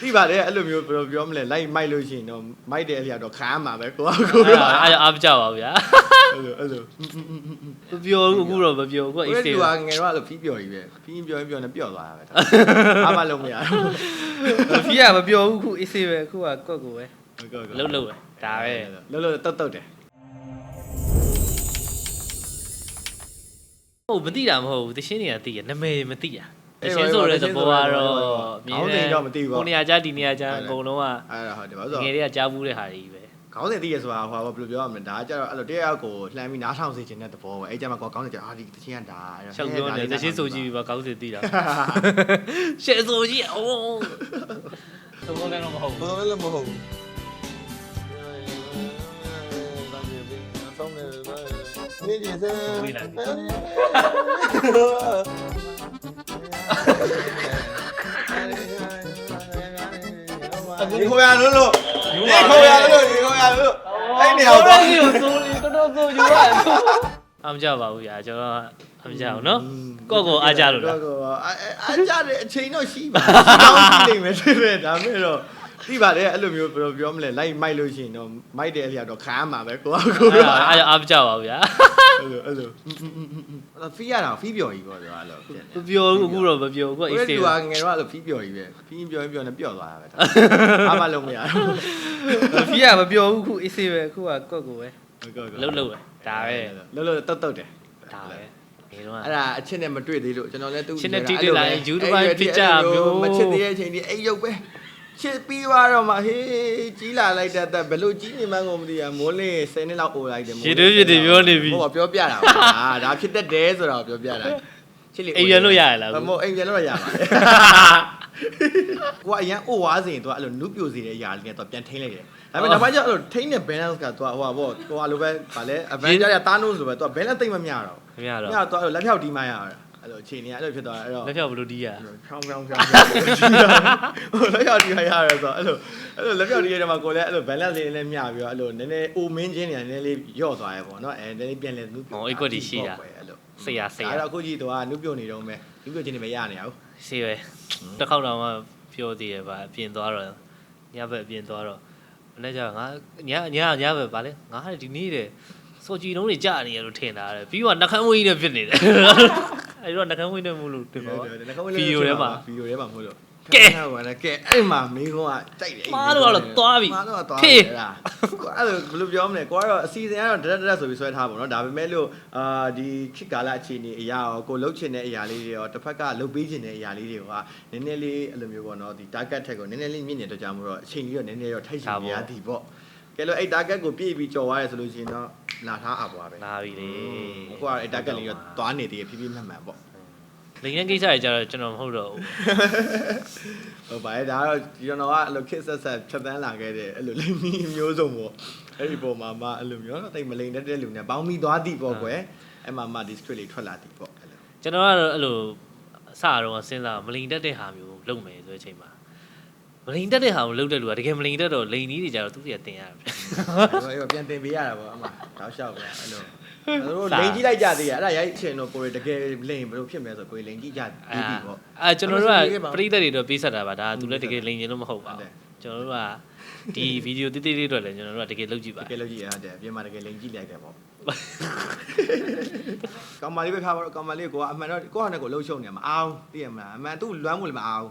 သိပါတယ်အဲ့လိုမျိုးဘယ်လိုပြောမလဲလိုက်မိုက်လို့ရှိရင်တော့မိုက်တဲ့အရာတော့ခါမှာပဲကိုကကိုအဲ့ကဒါအဲ့ဒါအားမကြောက်ပါဘူးဗျာအဲ့လိုအဲ့လိုမပြောဘူးအခုတော့မပြောဘူးအခုကအေးအဲ့စေးဒီပဲကငယ်တော့အဲ့လိုဖီးပျော်ကြီးပဲဖီးပျော်ရင်ပျော်နေပျော်သွားတာပဲဒါအားမလုံးမရဘူးဖီးကမပြောဘူးအခုအေးစေးပဲအခုကကွက်ကိုပဲဟုတ်ကဲ့လှုပ်လှုပ်ပဲဒါပဲလှုပ်လှုပ်တုတ်တုတ်တယ်ဟုတ်မသိတာမဟုတ်ဘူးတရှင်းတွေကသိရနာမည်မသိရ တရှင်းဆိုတဲ့သဘောကတော့ခေါင်းစဉ်တော့မသိဘူးကိုနေရာကြားဒီနေရာကြားအကုန်လုံးကအဲ့ဒါဟုတ်တယ်ဘာလို့ငယ်ဆိုတွေကကြားဘူးတဲ့ဟာတွေကြီးပဲခေါင်းစဉ်သိရဆိုတာဟိုဘယ်လိုပြောရမလဲဒါကကြတော့အဲ့လိုတယောက်ကိုလှမ်းပြီးနားထောင်စေခြင်းတဲ့သဘောပဲအဲ့ကြမှာကိုခေါင်းစဉ်ကြအာဒီတချင်းကဒါရှောက်ပြောနေတရှင်းဆိုကြည့်ပြီးပါကောင်းစီသိတာရှယ်ဆိုကြည့်အိုးသဘောလည်းတော့မဟုတ်ဘူးဘာလဲမဟုတ်ဘူးနေကြစမ်း ဒီခေါ်ရလို့လို့ဒီခေါ်ရလို့ဒီခေါ်ရလို့အဲ့နေအောင်တော့ဒီကိုဆိုနေတော်တော်ဆိုယူရတယ်အမကြပါဘူးညာကျွန်တော်အမကြဘူးနော်ကော့ကောအားကြလို့လားကောကောအားကြတဲ့အချိန်တော့ရှိပါရှိတော့ရှိနေမယ်တွေ့ပဲဒါမဲ့တော့ သိပါတယ်အဲ့လိုမျိုးဘယ်လိုပြောမလဲလိုက်မိုက်လို့ရှိရင်တော့မိုက်တဲ့အရာတော့ခါမှာပဲကိုကကိုအဲ့ကဒါအဲ့ဒါအားမကြပါဘူးညာအဲ့လိုအဲ့လိုဖီးရတာဖီးပျော်ကြီးပေါ့ပြောအဲ့လိုမပြောဘူးအခုတော့မပြောဘူးအခုကိုအေးယ်စေးတူပဲကငယ်တော့အဲ့လိုဖီးပျော်ကြီးပဲဖီးပျော်ရင်ပျော်နေပျော်သွားတာပဲအားမလုံးမရဘူးဖီးကမပြောဘူးအခုအေးစေးပဲအခုကကွက်ကိုပဲဟုတ်ကဲ့လှုပ်လှုပ်ပဲဒါပဲလှုပ်လှုပ်တုတ်တုတ်တယ်ဒါပဲငယ်တော့အဲ့ဒါအချင်းနဲ့မတွေ့သေးလို့ကျွန်တော်လည်းသူ့ချင်းနဲ့တိတိလာရင် YouTube ပိုင်းဖြစ်ကြမျိုးမချစ်သေးတဲ့အချိန်ဒီအိတ်ရုပ်ပဲ ချစ်ပြီးသွားတော့မှဟေးကြီးလာလိုက်တဲ့အတွက်ဘယ်လိုကြီးနေမှန်းကိုမသိရမိုးလေး10နှစ်လောက်အိုလိုက်တယ်ရေတွေးပြတွေပြောနေပြီဟိုကပြောပြတာပါဒါဖြစ်တတ်တယ်ဆိုတော့ပြောပြတာချစ်လေအိမ်ရလို့ရရလားမမို့အိမ်ပြန်လို့ရပါတယ်ကိုကအရန်အိုဝါးစင်သူကအဲ့လိုနုပြိုစီတဲ့အရာလေးနဲ့သူပြန်ထိန်းလိုက်တယ်ဒါပေမဲ့နောက်ပိုင်းကျတော့အဲ့လိုထိန်းတဲ့ balance ကသူကဟိုပါပေါ့ဟိုအလိုပဲဗာလဲ Avenger ရတားနိုးဆိုပဲသူက balance သိမ့်မမြတော့ခင်ဗျားတော့ ညတော့အဲ့လိုလက်ဖြောက်တီးမှရတာ အဲ့လိုအခြေအနေကအဲ့လိုဖြစ်သွားတာအဲ့တော့လက်ဖြောက်ဘလို့တီးရဖြောင်းဖြောင်းဖြောင်းဟိုလက်ဖြောက်တီးမှရရဆိုတော့အဲ့လိုအဲ့လိုလက်ဖြောက်တီးရတဲ့မှာကိုလည်းအဲ့လို balance လေးနဲ့မျှပြီးတော့အဲ့လိုနည်းနည်းအိုမင်းချင်းနေနည်းနည်းလေးယော့သွားရဲပေါ့နော်အဲနည်းနည်းပြန်လဲနုပြအဲ့လိုဆေးရဆေးရအဲ့တော့အခုကြည့်တော့နုပြနေတော့မယ်နုပြချင်းနေမရနေရဘူးဆေးပဲတစ်ခေါက်တော့မှပြောသေးတယ်ဗာအပြင်သွားတော့ညဘက်အပြင်သွားတော့မနေ့ကျငါညညညဘက်ဗာလဲငါဒီနေ့တဲ့စော်ကြည်လုံးတွေကြာနေရလို့ထင်တာတဲ့ပြီးတော့နှကန်းဝင်းကြီးနဲ့ဖြစ်နေတယ် အဲ့တော့နှကန်းဝင်းနဲ့မလို့တင်ပါဗီဒီယိုထဲမှာမဟုတ်လို့ကဲအဲ့မှာမင်းကတိုက်တယ်မားတော့ကတော့သွားပြီမားတော့သွားဖေးပြီလားအဲ့လိုဘယ်လိုပြောမလဲကိုကတော့အစီအစဉ်ကတော့ဒရက်ဒရက်ဆိုပြီးဆွဲထားပါတော့ဒါပေမဲ့လို့အာဒီခေတ်ကာလအခြေအနေအရာရောကိုလှုပ်ချင်တဲ့အရာလေးတွေရောတစ်ဖက်ကလှုပ်ပေးချင်တဲ့အရာလေးတွေကနည်းနည်းလေးအဲ့လိုမျိုးပေါ့နော်ဒီ target ထက်ကိုနည်းနည်းလေးမြင့်နေတော့ကြမှုတော့အချိန်ကြီးတော့နည်းနည်းတော့ထိုက်ရှင်ရသည်ပေါ့ကဲလို့အဲ့ target ကိုပြည့်ပြီးကြော်သွားရဲဆိုလို့ရှိရင်တော့ လာထားအပ်ပါပဲလာပြီလေကိုကအဲ့ target လေးတော့သွားနေသေးတယ်ဖြည်းဖြည်းမှန်မှန်ပေါ့လိန်တဲ့ကိစ္စတွေကြတော့ကျွန်တော်မဟုတ်တော့ဘူးဟုတ်ပါတယ်ဒါကတော့ကျွန်တော်ကအဲ့လိုခစ်ဆက်ဆက်ဖြတ်တန်းလာခဲ့တဲ့အဲ့လိုလိမ့်မီမျိုးစုံပေါ့အဲ့ဒီပုံမှာမှအဲ့လိုမျိုးတော့တိတ်မလိန်တတ်တဲ့လူနဲ့ပေါင်းပြီးသွားသည်ပေါ့ကွယ်အဲ့မှာမှဒီ script လေးထွက်လာသည်ပေါ့အဲ့လိုကျွန်တော်ကတော့အဲ့လိုအစတော့စဉ်းစားမလိန်တက်တဲ့ဟာမျိုးလုပ်မယ်ဆိုတဲ့အချိန်မှာမလိန်တက်တဲ့ဟာကိုလုပ်တဲ့လူကတကယ်မလိန်တက်တော့လိန်နီးတွေကြတော့သူစီကတင်ရတယ် အဲ့တော့ပြန်တင်ပေးရတာပေါ့အမတောက်လျှောက်ပဲအဲ့လိုတို့လိန်ကြည့်လိုက်ကြသေးရအဲ့ဒါရိုက်ချင်တော့ကိုယ်တကယ်လိန်ဘယ်လိုဖြစ်မလဲဆိုကိုယ်လိန်ကြည့်ကြသေးပြီပေါ့အဲကျွန်တော်တို့ကပရိသတ်တွေတော့ပေးဆက်တာပါဒါသူလည်းတကယ်လိန်ကျင်လို့မဟုတ်ပါဟုတ်တယ်ဘူးကျွန်တော်တို့ကဒီဗီဒီယိုတိတိလေးတော့လည်းကျွန်တော်တို့ကတကယ်လုပ်ကြည့်ပါတကယ်လို့ကြည့်ရတဲ့ပြင်မှာတကယ်လိန်ကြည့်လိုက်ခဲ့ပေါ့ကောင်မလေးပဲခါပါတော့ကောင်မလေးကိုကအမှန်တော့ကိုကနဲ့ကိုလှုပ်ရှုံနေမှာအောင်သိရမလားအမှန်သူ့လွမ်းမှုလည်းမအောင်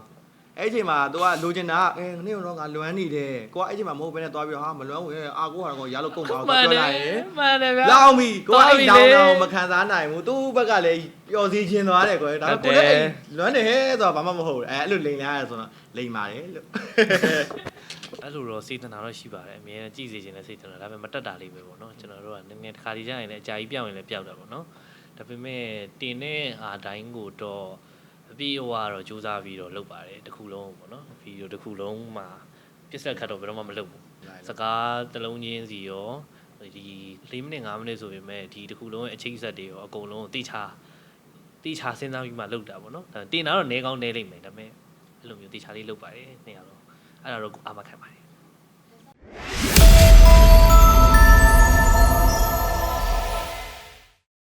အဲ့အချိန်မှာ तू ကလိုချင်တာအဲနေ့တော့ငါလွမ်းနေတယ်ကိုကအဲ့အချိန်မှာမဟုတ်ဘဲနဲ့သွားပြီးတော့ဟာမလွမ်းဘူးအာကိုကတော့ရလို့ကုန်ပါအောင်မှန်ပြောတယ်လိုက်ရင်မှန်တယ်ဗျာလောင်ပြီကိုကသွားပြီအဲ့လေတောင်းတော့မခံစားနိုင်ဘူးသူ့ဘက်ကလည်းပျော်စီခြင်းသွားတယ်ကွယ်ဒါပေမဲ့ကိုလည်းအဲ့လွမ်းနေဟဲ့ဆိုတော့ဘာမှမဟုတ်ဘူးအဲအဲ့လိုလိန်လာရဆိုတော့လိန်ပါတယ်လို့အဲ့လိုတော့စေတနာတော့ရှိပါတယ်အမြဲတမ်းကြည့်စေခြင်းနဲ့စေတနာဒါပေမဲ့မတက်တာလေးပဲပေါ့နော်ကျွန်တော်တို့ကနည်းနည်းတစ်ခါဒီကြရင်လည်းအကြာကြီးပြောင်းရင်လည်းပြောက်တာပေါ့နော်ဒါပေမဲ့တင်တဲ့အားတိုင်းကိုတော့ အပြည့်အဝတော့စူးစမ်းပြီးတော့လုပ်ပါတယ်တစ်ခုလုံးပေါ့နော်ဗီဒီယိုတစ်ခုလုံးမှာပြစ်ဆက်ခတ်တော့ဘယ်တော့မှမလုပ်ဘူးစကားတစ်လုံးချင်းစီရောဒီ၄မိနစ်၅မိနစ်ဆိုပေမဲ့ဒီတစ်ခုလုံးရဲ့အချိန်ဆက်တွေရောအကုန်လုံးကိုတိချာတိချာစဉ်းစားပြီးမှလုပ်တာပေါ့နော်ဒါတင်တာတော့နေကောင်းနေလိမ့်မယ်ဒါပေမဲ့အဲ့လိုမျိုးတိချာလေးလုပ်ပါတယ်နေရာတော့အဲ့ဒါတော့အာမခံပါတယ်